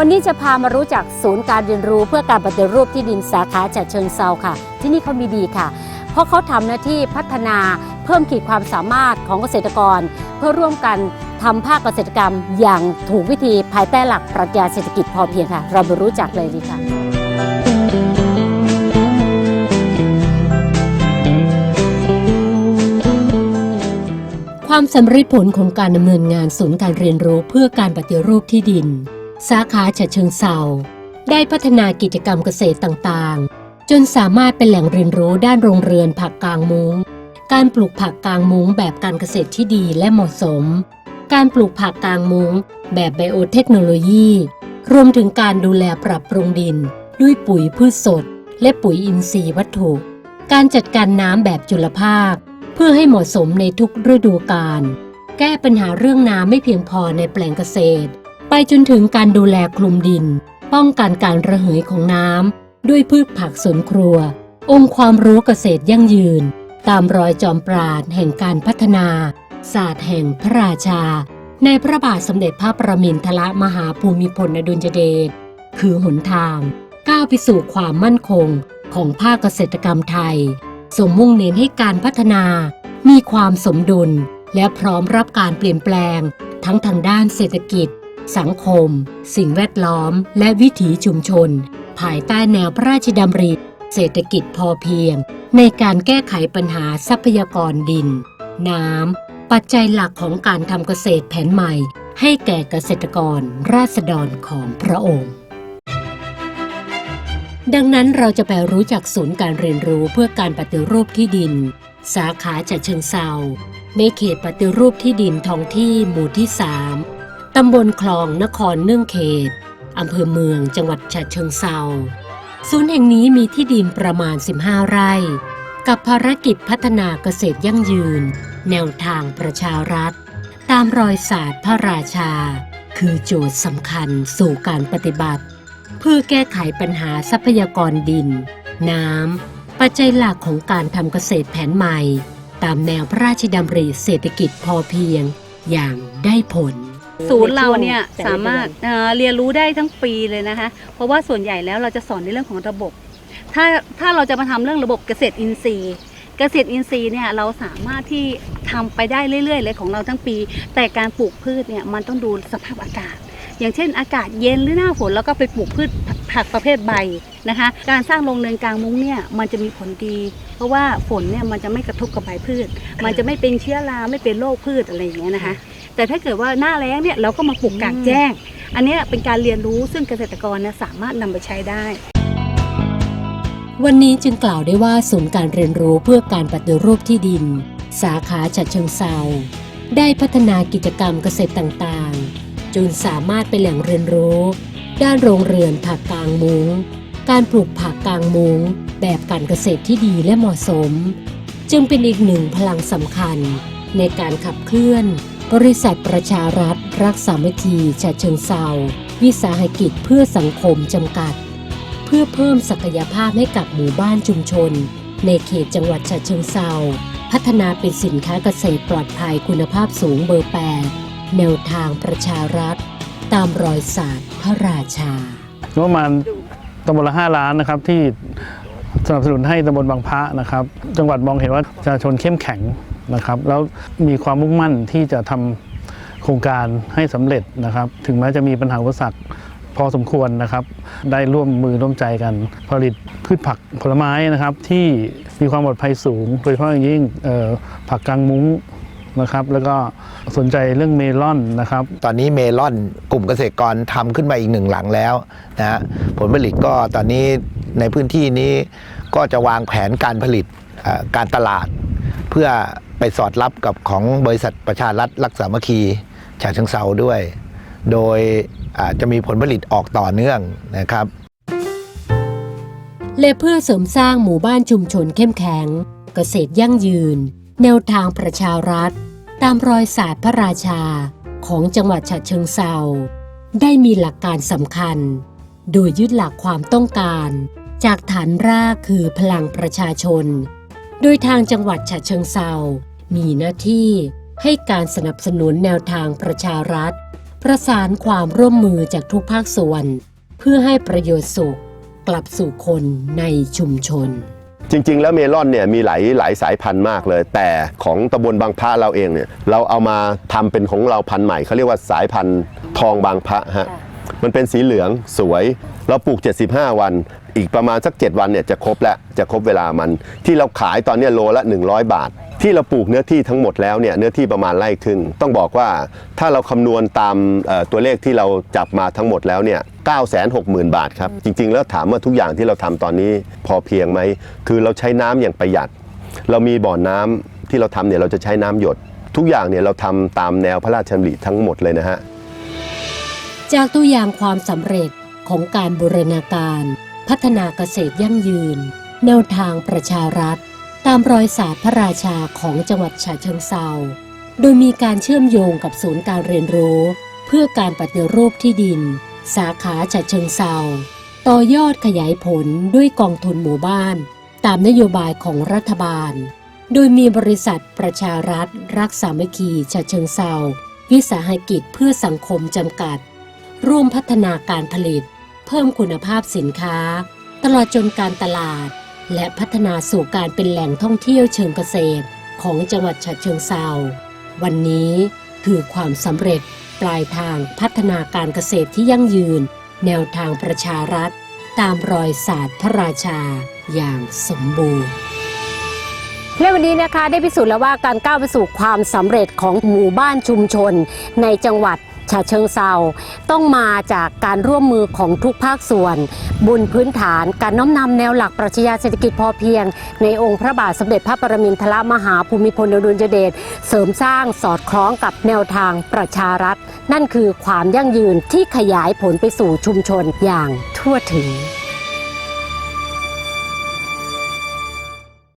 วันนี้จะพามารู้จักศูนย์การเรียนรู้เพื่อการปฏิรูปที่ดินสาขาฉะเชิงเซาค่ะ ที่นี่เขามีดีค่ะ เพราะเขาทำหน้าที่พัฒนาเพิ่มขีดความสามารถของเกษตรกร เพื่อร่วมกันทำภาคเกษตรกรรม อย่างถูกวิธีภายใต้หลักปรัชญาเศรษฐกิจพอเพียงค่ะ เรามารู้จักเลยดีค่ะความสำเร็จผลของการดำเนินงานศูนย์การเรียนรู้เพื่อการปฏิรูปที่ดิน สาขาฉะเชิงเซาได้พัฒนากิจกรรมเกษตรต่างๆ จนสามารถเป็นแหล่งเรียนรู้ด้านโรงเรือนผักกลางมุง้ง การปลูกผักกลางมุ้งแบบการเกษตรที่ดีและเหมาะสม การปลูกผักกลางมุ้งแบบไบโอเทคโนโลยี รวมถึงการดูแลปรับปรุงดิน ด้วยปุ๋ยพืชสด และปุ๋ยอินทรีย์วัตถุ การจัดการน้ำแบบจุลภาค เพื่อให้เหมาะสมในทุกฤดูกาล แก้ปัญหาเรื่องน้ำไม่เพียงพอในแปลงเกษตร ไปจนถึงการดูแลคลุมดิน ป้องกันการระเหยของน้ำด้วยพืชผักสวนครัว องค์ความรู้เกษตรยั่งยืน ตามรอยจอมปราดแห่งการพัฒนา ศาสตร์แห่งพระราชา ในพระบาทสมเด็จพระประมินทรมหาภูมิพลอดุลยเดชคือหนทางก้าวไปสู่ความมั่นคงของภาคเกษตรกรรมไทยสมมุ่งเน้นให้การพัฒนา มีความสมดุล และพร้อมรับการเปลี่ยนแปลง ทั้งทางด้านเศรษฐกิจ สังคม สิ่งแวดล้อม และวิถีชุมชน ภายใต้แนวพระราชดำริเศรษฐกิจพอเพียง ในการแก้ไขปัญหาทรัพยากรดิน น้ำ ปัจจัยหลักของการทำเกษตรแผนใหม่ ให้แก่เกษตรกรราษฎรของพระองค์ดังนั้นเราจะไปรู้จักศูนย์การเรียนรู้เพื่อการปฏิรูปที่ดิน สาขาฉะเชิงเซาในเขตปฏิรูปที่ดินท้องที่หมู่ที่ 3 ตำบลคลองนครเนื่องเขต อำเภอเมืองจังหวัดฉะเชิงเซาศูนย์แห่งนี้มีที่ดินประมาณ 15 ไร่ กับภารกิจพัฒนาเกษตรยั่งยืน แนวทางประชารัฐ ตามรอยศาสตร์พระราชา คือโจทย์สำคัญสู่การปฏิบัติ เพื่อแก้ไขปัญหาทรัพยากรดิน น้ำ ปัจจัยหลักของการทำเกษตรแผนใหม่ ตามแนวพระราชดำริเศรษฐกิจพอเพียงอย่างได้ผล ศูนย์เราเนี่ยสามารถเอ่อเรียนรู้ได้ทั้งปีเลยนะคะ เพราะว่าส่วนใหญ่แล้วเราจะสอนในเรื่องของระบบ ถ้าถ้าเราจะมาทำเรื่องระบบเกษตรอินทรีย์เกษตรอินทรีย์เนี่ยเราสามารถที่ทำไปได้เรื่อยๆเลยของเราทั้งปี แต่การปลูกพืชเนี่ยมันต้องดูสภาพอากาศ อย่างเช่น อากาศเย็นหรือหน้าฝนแล้วก็ไปปลูกพืชผักประเภทใบนะคะ การสร้างโรงเรือนกลางมุ้งเนี่ยมันจะมีผลดี เพราะว่าฝนเนี่ยมันจะไม่กระทบกับใบพืช มันจะไม่เป็นเชื้อราไม่เป็นโรคพืชอะไรอย่างเงี้ยนะคะ แต่ถ้าเกิดว่าหน้าแล้งเนี่ยเราก็มาปลูกกางแจ้ง อันนี้เป็นการเรียนรู้ซึ่งเกษตรกรนี่ยสามารถนำไปใช้ได้ วันนี้จึงกล่าวได้ว่าศูนย์การเรียนรู้เพื่อการปฏิรูปที่ดิน สาขาฉะเชิงเซาได้พัฒนากิจกรรมเกษตรต่างๆ จนสามารถเป็นแหล่งเรียนรู้ ด้านโรงเรือนผักกลางมุง้ง การปลูกผักกลางมุง้ง แบบการเกษตรที่ดีและเหมาะสม จึงเป็นอีกหนึ่งพลังสำคัญในการขับเคลื่อน บริษัทประชารัฐ รักสามีฉะเชิงเซาวิสาหกิจเพื่อสังคมจำกัด เพื่อเพิ่มศักยภาพให้กับหมู่บ้านชุมชน ในเขตจังหวัดฉะเชิงเซาพัฒนาเป็นสินค้าเกษตรปลอดภัยคุณภาพสูงเบอร์8แนวทางประชารัฐ ตามรอยศาสตร์พระราชางบประมาณตำบลละ5ล้านนะครับที่สนับสนุนให้ตำบลบางพระนะครับ จังหวัดมองเห็นว่าประชาชนเข้มแข็ง นะครับแล้วมีความมุ่งมั่นที่จะทำโครงการให้สำเร็จนะครับ ถึงแม้จะมีปัญหาอุปสรรคพอสมควรนะครับ ได้ร่วมมือร่วมใจกัน ผลิตพืชผักผลไม้นะครับ ที่มีความปลอดภัยสูง โดยเฉพาะอย่างยิ่งผักกางมุ้งนะครับ แล้วก็สนใจเรื่องเมลอนนะครับ ตอนนี้เมลอนกลุ่มเกษตรกรทำขึ้นมาอีกหนึ่งหลังแล้วนะฮะผลผลิตก็ตอนนี้ในพื้นที่นี้ก็จะวางแผนการผลิตการตลาด เพื่อ ไปสอดรับกับของบริษัทประชารัฐรักษามัคคีฉะเชิงเซาด้วย โดยอาจะมีผลผลิตออกต่อเนื่องนะครับ และเพื่อเสริมสร้างหมู่บ้านชุมชนเข้มแข็ง เกษตรยั่งยืน แนวทางประชารัฐ ตามรอยศาสตร์พระราชาของจังหวัดฉะเชิงเซาได้มีหลักการสำคัญ โดยยึดหลักความต้องการ จากฐานรากคือพลังประชาชน โดยทางจังหวัดฉะเชิงเซา มีหน้าที่ให้การสนับสนุนแนวทางประชารัฐ ประสานความร่วมมือจากทุกภาคส่วน เพื่อให้ประโยชน์สุขกลับสู่คนในชุมชน จริง ๆ แล้วเมลอนเนี่ยมีหลายหลายสายพันธุ์มากเลย แต่ของตำบลบางพระเราเองเนี่ยเราเอามาทำเป็นของเราพันธุ์ใหม่เขาเรียกว่าสายพันธุ์ทองบางพระฮะมันเป็นสีเหลืองสวย เราปลูก 75 วัน อีกประมาณสัก 7 วันเนี่ยจะครบแล้วจะครบเวลามัน ที่เราขายตอนเนี้ยโลละ 100 บาท ที่เราปลูกเนื้อที่ทั้งหมดแล้วเนี่ยเนื้อที่ประมาณไร่ครึ่งต้องบอกว่าถ้าเราคำนวณตามเอ่อตัวเลขที่เราจับมาทั้งหมดแล้วเนี่ย960,000 บาทครับ จริง ๆ แล้วถามว่าทุกอย่างที่เราทำตอนนี้พอเพียงไหม คือเราใช้น้ำอย่างประหยัด เรามีบ่อน้ำที่เราทำเนี่ยเราจะใช้น้ำหยด ทุกอย่างเนี่ยเราทำตามแนวพระราชดำริทั้งหมดเลยนะฮะ จากตัวอย่างความสำเร็จของการบูรณาการ พัฒนาเกษตรยั่งยืน แนวทางประชารัฐ ตามรอยศาสตร์พระราชาของจังหวัดฉะเชิงเซาโดยมีการเชื่อมโยงกับศูนย์การเรียนรู้ เพื่อการปฏิรูปที่ดิน สาขาฉะเชิงเซาต่อยอดขยายผลด้วยกองทุนหมู่บ้าน ตามนโยบายของรัฐบาล โดยมีบริษัทประชารัฐ รักสามัคคีฉะเชิงเซาวิสาหกิจเพื่อสังคมจำกัด ร่วมพัฒนาการผลิต เพิ่มคุณภาพสินค้า ตลอดจนการตลาด และพัฒนาสู่การเป็นแหล่งท่องเที่ยวเชิงเกษตร ของจังหวัดฉะเชิงเซาวันนี้คือความสำเร็จปลายทางพัฒนาการเกษตรที่ยั่งยืน แนวทางประชารัฐ ตามรอยศาสตร์พระราชาอย่างสมบูรณ์และวันนี้นะคะได้พิสูจน์แล้วว่าการก้าวไปสู่ความสำเร็จของหมู่บ้านชุมชน ในจังหวัด ฉะเชิงเซาต้องมาจากการร่วมมือของทุกภาคส่วนบนพื้นฐานการน้อมนำแนวหลักปรัชญาเศรษฐกิจพอเพียง ในองค์พระบาทสมเด็จพระปรมินทรมหาภูมิพลอดุลยเดชเสริมสร้างสอดคล้องกับแนวทางประชารัฐ นั่นคือความยั่งยืนที่ขยายผลไปสู่ชุมชนอย่างทั่วถึง